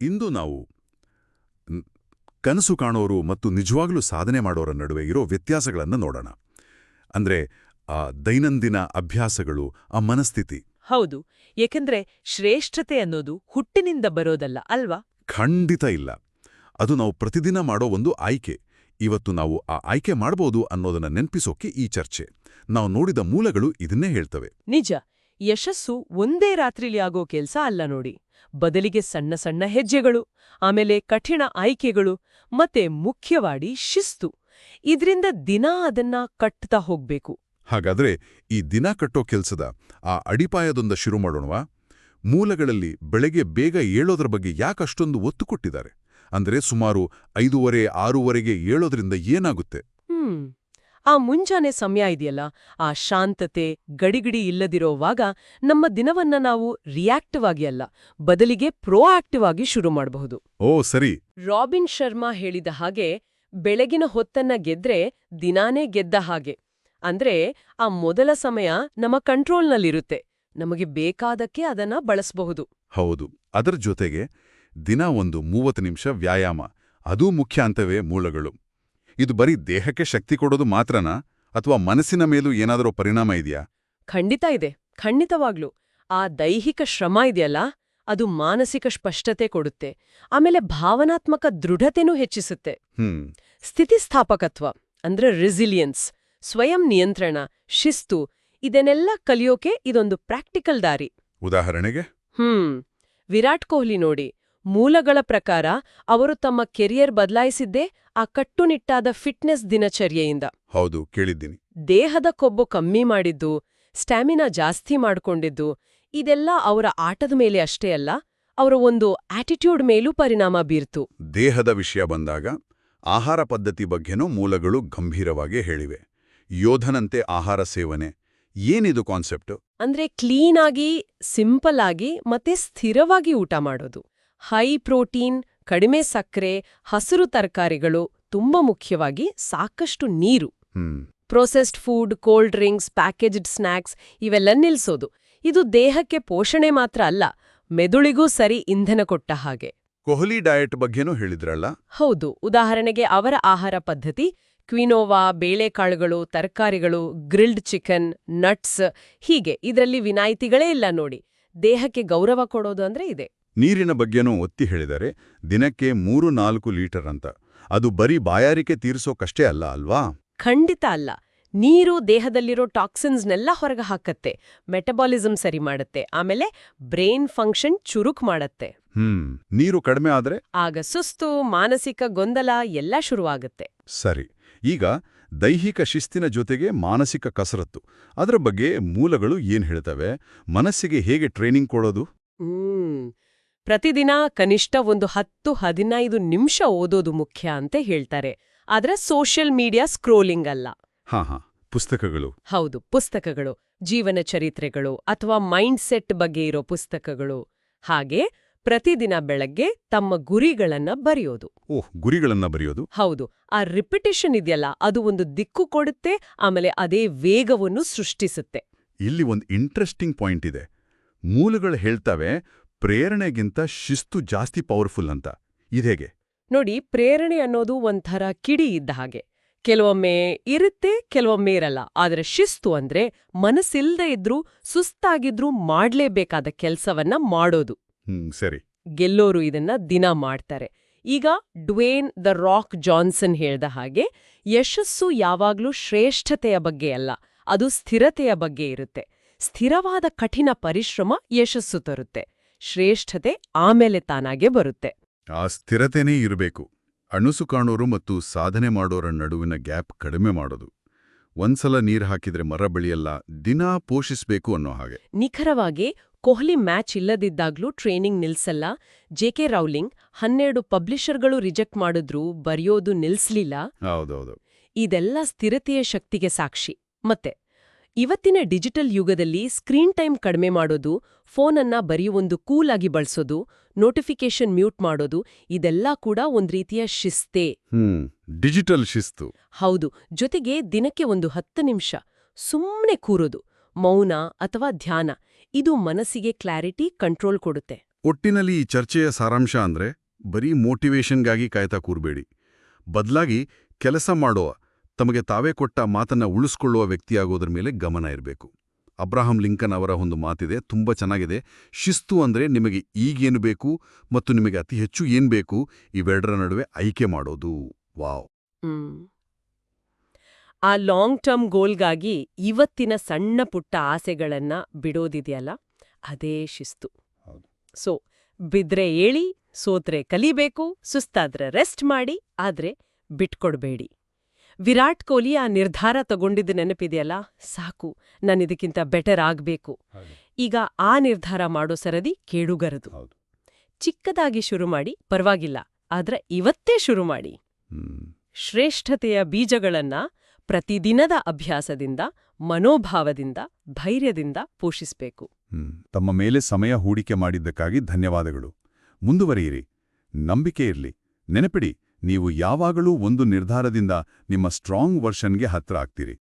ಇಂದು ನಾವು ಕನಸು ಕಾಣೋರು ಮತ್ತು ನಿಜವಾಗಲೂ ಸಾಧನೆ ಮಾಡೋರ ನಡುವೆ ಇರೋ ವ್ಯತ್ಯಾಸಗಳನ್ನು ನೋಡೋಣ. ಅಂದ್ರೆ ಆ ದೈನಂದಿನ ಅಭ್ಯಾಸಗಳು ಆ ಮನಸ್ಥಿತಿ. ಹೌದು. ಏಕೆಂದ್ರೆ ಶ್ರೇಷ್ಠತೆ ಅನ್ನೋದು ಹುಟ್ಟಿನಿಂದ ಬರೋದಲ್ಲ ಅಲ್ವಾ? ಖಂಡಿತ ಇಲ್ಲ. ಅದು ನಾವು ಪ್ರತಿದಿನ ಮಾಡೋ ಒಂದು ಆಯ್ಕೆ. ಇವತ್ತು ನಾವು ಆ ಆಯ್ಕೆ ಮಾಡಬಹುದು ಅನ್ನೋದನ್ನ ನೆನಪಿಸೋಕೆ ಈ ಚರ್ಚೆ. ನಾವು ನೋಡಿದ ಮೂಲಗಳು ಇದನ್ನೇ ಹೇಳ್ತವೆ. ನಿಜ. ಯಶಸ್ಸು ಒಂದೇ ರಾತ್ರಿಲಿ ಆಗೋ ಕೆಲ್ಸ ಅಲ್ಲ ನೋಡಿ. ಬದಲಿಗೆ ಸಣ್ಣ ಸಣ್ಣ ಹೆಜ್ಜೆಗಳು ಆಮೇಲೆ ಕಠಿಣ ಆಯ್ಕೆಗಳು ಮತ್ತೆ ಮುಖ್ಯವಾಡಿ ಶಿಸ್ತು. ಇದ್ರಿಂದ ದಿನ ಅದನ್ನ ಕಟ್ತಾ ಹೋಗ್ಬೇಕು. ಹಾಗಾದ್ರೆ ಈ ದಿನ ಕಟ್ಟೋ ಕೆಲ್ಸದ ಆ ಅಡಿಪಾಯದೊಂದ ಶುರು ಮಾಡೋಣವಾ? ಮೂಲಗಳಲ್ಲಿ ಬೆಳಗ್ಗೆ ಬೇಗ ಏಳೋದ್ರ ಬಗ್ಗೆ ಯಾಕಷ್ಟೊಂದು ಒತ್ತು ಕೊಟ್ಟಿದ್ದಾರೆ? ಅಂದ್ರೆ ಸುಮಾರು ಐದೂವರೆ ಆರೂವರೆಗೆ ಏಳೋದ್ರಿಂದ ಏನಾಗುತ್ತೆ? ಹ್ಮ್. ಆ ಮುಂಜಾನೆ ಸಮಯ ಇದೆಯಲ್ಲ ಆ ಶಾಂತತೆ ಗಡಿಗಿಡಿ ಇಲ್ಲದಿರೋವಾಗ ನಮ್ಮ ದಿನವನ್ನ ನಾವು ರಿಯಾಕ್ಟಿವ್ ಆಗಿ ಅಲ್ಲ ಬದಲಿಗೆ ಪ್ರೋಆಕ್ಟಿವ್ ಆಗಿ ಶುರು ಮಾಡಬಹುದು. ಓ ಸರಿ. ರಾಬಿನ್ ಶರ್ಮಾ ಹೇಳಿದ ಹಾಗೆ ಬೆಳಗಿನ ಹೊತ್ತನ್ನ ಗೆದ್ರೆ ದಿನಾನೇ ಗೆದ್ದ ಹಾಗೆ. ಅಂದ್ರೆ ಆ ಮೊದಲ ಸಮಯ ನಮ್ಮ ಕಂಟ್ರೋಲ್ನಲ್ಲಿರುತ್ತೆ ನಮಗೆ ಬೇಕಾದಕ್ಕೆ ಅದನ್ನ ಬಳಸಬಹುದು. ಹೌದು ಅದರ ಜೊತೆಗೆ ದಿನ ಒಂದು ಮೂವತ್ತು ನಿಮಿಷ ವ್ಯಾಯಾಮ ಅದೂ ಮುಖ್ಯ ಅಂತವೇ ಮೂಲಗಳು. ಇದು ಬರೀ ದೇಹಕ್ಕೆ ಶಕ್ತಿ ಕೊಡೋದು ಮಾತ್ರನಾ? ಅಥವಾ ಮನಸ್ಸಿನ ಮೇಲೂ ಏನಾದರೂ ಪರಿಣಾಮ ಇದೆಯಾ? ಖಂಡಿತ ಇದೆ. ಖಂಡಿತವಾಗ್ಲೂ. ಆ ದೈಹಿಕ ಶ್ರಮ ಇದೆಯಲ್ಲ ಅದು ಮಾನಸಿಕ ಸ್ಪಷ್ಟತೆ ಕೊಡುತ್ತೆ. ಆಮೇಲೆ ಭಾವನಾತ್ಮಕ ದೃಢತೆನೂ ಹೆಚ್ಚಿಸುತ್ತೆ. ಹ್ಮ್. ಸ್ಥಿತಿಸ್ಥಾಪಕತ್ವ ಅಂದ್ರೆ ರೆಸಿಲಿಯನ್ಸ್ ಸ್ವಯಂ ನಿಯಂತ್ರಣ ಶಿಸ್ತು ಇದನ್ನೆಲ್ಲ ಕಲಿಯೋಕೆ ಇದೊಂದು ಪ್ರಾಕ್ಟಿಕಲ್ ದಾರಿ. ಉದಾಹರಣೆಗೆ? ಹ್ಮ್. ವಿರಾಟ್ ಕೊಹ್ಲಿ ನೋಡಿ ಮೂಲಗಳ ಪ್ರಕಾರ ಅವರು ತಮ್ಮ ಕೆರಿಯರ್ ಬದಲಾಯಿಸಿದ್ದೇ ಆ ಕಟ್ಟುನಿಟ್ಟಾದ ಫಿಟ್ನೆಸ್ ದಿನಚರ್ಯೆಯಿಂದ. ಹೌದು ಕೇಳಿದ್ದೀನಿ. ದೇಹದ ಕೊಬ್ಬು ಕಮ್ಮಿ ಮಾಡಿದ್ದು ಸ್ಟ್ಯಾಮಿನಾ ಜಾಸ್ತಿ ಮಾಡಿಕೊಂಡಿದ್ದು ಇದೆಲ್ಲ ಅವರ ಆಟದ ಮೇಲೆ ಅಷ್ಟೇ ಅಲ್ಲ ಅವರ ಒಂದು ಆಟಿಟ್ಯೂಡ್ ಮೇಲೂ ಪರಿಣಾಮ ಬೀರ್ತು. ದೇಹದ ವಿಷಯ ಬಂದಾಗ ಆಹಾರ ಪದ್ಧತಿ ಬಗ್ಗೆನೂ ಮೂಲಗಳು ಗಂಭೀರವಾಗಿ ಹೇಳಿವೆ. ಯೋಧನಂತೆ ಆಹಾರ ಸೇವನೆ ಏನಿದು ಕಾನ್ಸೆಪ್ಟ್? ಅಂದ್ರೆ ಕ್ಲೀನ್ ಆಗಿ ಸಿಂಪಲ್ ಆಗಿ ಮತ್ತೆ ಸ್ಥಿರವಾಗಿ ಊಟ ಮಾಡೋದು. ಹೈ ಪ್ರೋಟೀನ್ ಕಡಿಮೆ ಸಕ್ಕರೆ ಹಸಿರು ತರಕಾರಿಗಳು ತುಂಬಾ ಮುಖ್ಯವಾಗಿ ಸಾಕಷ್ಟು ನೀರು. Processed food cold drinks packaged snacks ಇವೆಲ್ಲ ನಿಲ್ಸೋದು. ಇದು ದೇಹಕ್ಕೆ ಪೋಷಣೆ ಮಾತ್ರ ಅಲ್ಲ ಮೆದುಳಿಗೂ ಸರಿ ಇಂಧನ ಕೊಟ್ಟ ಹಾಗೆ. ಕೊಹ್ಲಿ ಡಯಟ್ ಬಗ್ಗೆನೂ ಹೇಳಿದ್ರಲ್ಲ? ಹೌದು. ಉದಾಹರಣೆಗೆ ಅವರ ಆಹಾರ ಪದ್ಧತಿ ಕ್ವಿನೋವಾ ಬೇಳೆಕಾಳುಗಳು ತರಕಾರಿಗಳು ಗ್ರಿಲ್ಡ್ ಚಿಕನ್ ನಟ್ಸ್ ಹೀಗೆ. ಇದರಲ್ಲಿ ವಿನಾಯಿತಿಗಳೇ ಇಲ್ಲ ನೋಡಿ. ದೇಹಕ್ಕೆ ಗೌರವ ಕೊಡೋದು ಅಂದ್ರೆ ಇದೆ. ನೀರಿನ ಬಗ್ಗೆನೂ ಒತ್ತಿ ಹೇಳಿದರೆ ದಿನಕ್ಕೆ ಮೂರು ನಾಲ್ಕು ಲೀಟರ್ ಅಂತ. ಅದು ಬರೀ ಬಾಯಾರಿಕೆ ತೀರಿಸೋಕಷ್ಟೇ ಅಲ್ಲ ಅಲ್ವಾ? ಖಂಡಿತ ಅಲ್ಲ. ನೀರು ದೇಹದಲ್ಲಿರೋ ಟಾಕ್ಸಿನ್ಸ್ನೆಲ್ಲ ಹೊರಗೆ ಹಾಕತ್ತೆ. ಮೆಟಬಾಲಿಸಮ್ ಸರಿ ಮಾಡುತ್ತೆ. ಆಮೇಲೆ ಬ್ರೈನ್ ಫಂಕ್ಷನ್ ಚುರುಕ್ ಮಾಡತ್ತೆ. ಹ್ಮ್. ನೀರು ಕಡಿಮೆ ಆದ್ರೆ? ಆಗ ಸುಸ್ತು ಮಾನಸಿಕ ಗೊಂದಲ ಎಲ್ಲ ಶುರುವಾಗುತ್ತೆ. ಸರಿ. ಈಗ ದೈಹಿಕ ಶಿಸ್ತಿನ ಜೊತೆಗೆ ಮಾನಸಿಕ ಕಸರತ್ತು. ಅದರ ಬಗ್ಗೆ ಮೂಲಗಳು ಏನ್ ಹೇಳ್ತವೆ? ಮನಸ್ಸಿಗೆ ಹೇಗೆ ಟ್ರೈನಿಂಗ್ ಕೊಡೋದು? ಹ್ಮ್. ಪ್ರತಿದಿನ ಕನಿಷ್ಠ ಒಂದು ಹತ್ತು ಹದಿನೈದು ನಿಮಿಷ ಓದೋದು ಮುಖ್ಯ ಅಂತ ಹೇಳ್ತಾರೆ. ಆದ್ರೆ ಸೋಷಿಯಲ್ ಮೀಡಿಯಾ ಸ್ಕ್ರೋಲಿಂಗ್ ಅಲ್ಲ. ಹಾ ಹಾ. ಪುಸ್ತಕಗಳು. ಹೌದು ಪುಸ್ತಕಗಳು ಜೀವನ ಚರಿತ್ರೆಗಳು ಅಥವಾ ಮೈಂಡ್ ಸೆಟ್ ಬಗ್ಗೆ ಇರೋ ಪುಸ್ತಕಗಳು. ಹಾಗೆ ಪ್ರತಿದಿನ ಬೆಳಗ್ಗೆ ತಮ್ಮ ಗುರಿಗಳನ್ನ ಬರೆಯೋದು. ಓಹ್ ಗುರಿಗಳನ್ನ ಬರೆಯೋದು? ಹೌದು ಆ ರಿಪಿಟೇಷನ್ ಇದೆಯಲ್ಲ ಅದು ಒಂದು ದಿಕ್ಕು ಕೊಡುತ್ತೆ ಆಮೇಲೆ ಅದೇ ವೇಗವನ್ನು ಸೃಷ್ಟಿಸುತ್ತೆ. ಇಲ್ಲಿ ಒಂದು ಇಂಟ್ರೆಸ್ಟಿಂಗ್ ಪಾಯಿಂಟ್ ಇದೆ. ಮೂಲಗಳು ಹೇಳ್ತವೆ ಪ್ರೇರಣೆಗಿಂತ ಶಿಸ್ತು ಜಾಸ್ತಿ ಪವರ್ಫುಲ್ ಅಂತ. ಇದೇಗೆ ನೋಡಿ ಪ್ರೇರಣೆ ಅನ್ನೋದು ಒಂಥರ ಕಿಡಿ ಇದ್ದ ಹಾಗೆ. ಕೆಲವೊಮ್ಮೆ ಇರುತ್ತೆ ಕೆಲವೊಮ್ಮೆ ಇರಲ್ಲ. ಆದರೆ ಶಿಸ್ತು ಅಂದ್ರೆ ಮನಸ್ಸಿಲ್ದೇ ಇದ್ರೂ ಸುಸ್ತಾಗಿದ್ರೂ ಮಾಡ್ಲೇಬೇಕಾದ ಕೆಲಸವನ್ನ ಮಾಡೋದು. ಹ್ಮ್ ಸರಿ. ಗೆಲ್ಲೋರು ಇದನ್ನ ದಿನ ಮಾಡ್ತಾರೆ. ಈಗ ಡ್ವೇನ್ ದ ರಾಕ್ ಜಾನ್ಸನ್ ಹೇಳ್ದ ಹಾಗೆ ಯಶಸ್ಸು ಯಾವಾಗ್ಲೂ ಶ್ರೇಷ್ಠತೆಯ ಬಗ್ಗೆ ಅಲ್ಲ ಅದು ಸ್ಥಿರತೆಯ ಬಗ್ಗೆ ಇರುತ್ತೆ. ಸ್ಥಿರವಾದ ಕಠಿಣ ಪರಿಶ್ರಮ ಯಶಸ್ಸು ತರುತ್ತೆ. ಶ್ರೇಷ್ಠತೆ ಆಮೇಲೆ ತಾನಾಗೆ ಬರುತ್ತೆ. ಆ ಸ್ಥಿರತೆನೇ ಇರಬೇಕು. ಅಣುಸು ಕಾಣೋರು ಮತ್ತು ಸಾಧನೆ ಮಾಡೋರ ನಡುವಿನ ಗ್ಯಾಪ್ ಕಡಿಮೆ ಮಾಡೋದು. ಒಂದ್ಸಲ ನೀರ್ ಹಾಕಿದ್ರೆ ಮರ ಬೆಳೆಯಲ್ಲ ದಿನಾ ಪೋಷಿಸಬೇಕು ಅನ್ನೋ ಹಾಗೆ. ನಿಖರವಾಗಿ ಕೊಹ್ಲಿ ಮ್ಯಾಚ್ ಇಲ್ಲದಿದ್ದಾಗ್ಲೂ ಟ್ರೈನಿಂಗ್ ನಿಲ್ಸಲ್ಲ. ಜೆ ಕೆ ರೌಲಿಂಗ್ ಹನ್ನೆರಡು ಪಬ್ಲಿಷರ್ಗಳು ರಿಜೆಕ್ಟ್ ಮಾಡಿದ್ರು ಬರೆಯೋದು ನಿಲ್ಸ್ಲಿಲ್ಲ. ಹೌದೌದು. ಇದೆಲ್ಲ ಸ್ಥಿರತೆಯ ಶಕ್ತಿಗೆ ಸಾಕ್ಷಿ. ಮತ್ತೆ ಇವತ್ತಿನ ಡಿಜಿಟಲ್ ಯುಗದಲ್ಲಿ ಸ್ಕ್ರೀನ್ ಟೈಮ್ ಕಡಿಮೆ ಮಾಡೋದು ಫೋನನ್ನ ಬರೀ ಒಂದು ಕೂಲ್ ಆಗಿ ಬಳಸೋದು ನೋಟಿಫಿಕೇಶನ್ ಮ್ಯೂಟ್ ಮಾಡೋದು ಇದೆಲ್ಲ ಕೂಡ ಒಂದ್ ರೀತಿಯ ಶಿಸ್ತೇ. ಹ್ಮ್ ಡಿಜಿಟಲ್ ಶಿಸ್ತು. ಹೌದು ಜೊತೆಗೆ ದಿನಕ್ಕೆ ಒಂದು ಹತ್ತು ನಿಮಿಷ ಸುಮ್ಮನೆ ಕೂರೋದು ಮೌನ ಅಥವಾ ಧ್ಯಾನ ಇದು ಮನಸ್ಸಿಗೆ ಕ್ಲಾರಿಟಿ ಕಂಟ್ರೋಲ್ ಕೊಡುತ್ತೆ. ಒಟ್ಟಿನಲ್ಲಿ ಈ ಚರ್ಚೆಯ ಸಾರಾಂಶ ಅಂದ್ರೆ ಬರೀ ಮೋಟಿವೇಶನ್ಗಾಗಿ ಕಾಯ್ತಾ ಕೂರ್ಬೇಡಿ. ಬದಲಾಗಿ ಕೆಲಸ ಮಾಡೋ ತಮಗೆ ತಾವೇ ಕೊಟ್ಟ ಮಾತನ್ನ ಉಳಿಸ್ಕೊಳ್ಳುವ ವ್ಯಕ್ತಿಯಾಗೋದ್ರ ಮೇಲೆ ಗಮನ ಇರಬೇಕು. ಅಬ್ರಾಹಂ ಲಿಂಕನ್ ಅವರ ಒಂದು ಮಾತಿದೆ ತುಂಬ ಚೆನ್ನಾಗಿದೆ. ಶಿಸ್ತು ಅಂದ್ರೆ ನಿಮಗೆ ಈಗೇನು ಬೇಕು ಮತ್ತು ನಿಮಗೆ ಅತಿ ಹೆಚ್ಚು ಏನು ಬೇಕು ಇವೆರಡರ ನಡುವೆ ಆಯ್ಕೆ ಮಾಡೋದು. ವಾವ್. ಆ ಲಾಂಗ್ ಟರ್ಮ್ ಗೋಲ್ಗಾಗಿ ಇವತ್ತಿನ ಸಣ್ಣ ಪುಟ್ಟ ಆಸೆಗಳನ್ನ ಬಿಡೋದಿದೆಯಲ್ಲ ಅದೇ ಶಿಸ್ತು. ಸೊ ಬಿದ್ರೆ ಏಳಿ ಸೋತ್ರೆ ಕಲಿಬೇಕು ಸುಸ್ತಾದ್ರೆ ರೆಸ್ಟ್ ಮಾಡಿ ಆದ್ರೆ ಬಿಟ್ಕೊಡ್ಬೇಡಿ. ವಿರಾಟ್ ಕೊಹ್ಲಿ ಆ ನಿರ್ಧಾರ ತಗೊಂಡಿದ್ದ ನೆನಪಿದೆಯಲ್ಲ? ಸಾಕು ನಾನಿದಕ್ಕಿಂತ ಬೆಟರ್ ಆಗಬೇಕು. ಈಗ ಆ ನಿರ್ಧಾರ ಮಾಡೋ ಸರದಿ ಕೇಡುಗರದು. ಚಿಕ್ಕದಾಗಿ ಶುರು ಮಾಡಿ ಪರವಾಗಿಲ್ಲ ಆದ್ರೆ ಇವತ್ತೇ ಶುರು ಮಾಡಿ. ಶ್ರೇಷ್ಠತೆಯ ಬೀಜಗಳನ್ನ ಪ್ರತಿದಿನದ ಅಭ್ಯಾಸದಿಂದ ಮನೋಭಾವದಿಂದ ಧೈರ್ಯದಿಂದ ಪೋಷಿಸಬೇಕು. ತಮ್ಮ ಮೇಲೆ ಸಮಯ ಹೂಡಿಕೆ ಮಾಡಿದ್ದಕ್ಕಾಗಿ ಧನ್ಯವಾದಗಳು. ಮುಂದುವರಿಯಿರಿ. ನಂಬಿಕೆ ಇರಲಿ. ನೆನಪಿಡಿ ನೀವು ಯಾವಾಗಲೂ ಒಂದು ನಿರ್ಧಾರದಿಂದ ನಿಮ್ಮ ಸ್ಟ್ರಾಂಗ್ ವರ್ಷನ್ಗೆ ಹತ್ರ ಆಗ್ತೀರಿ.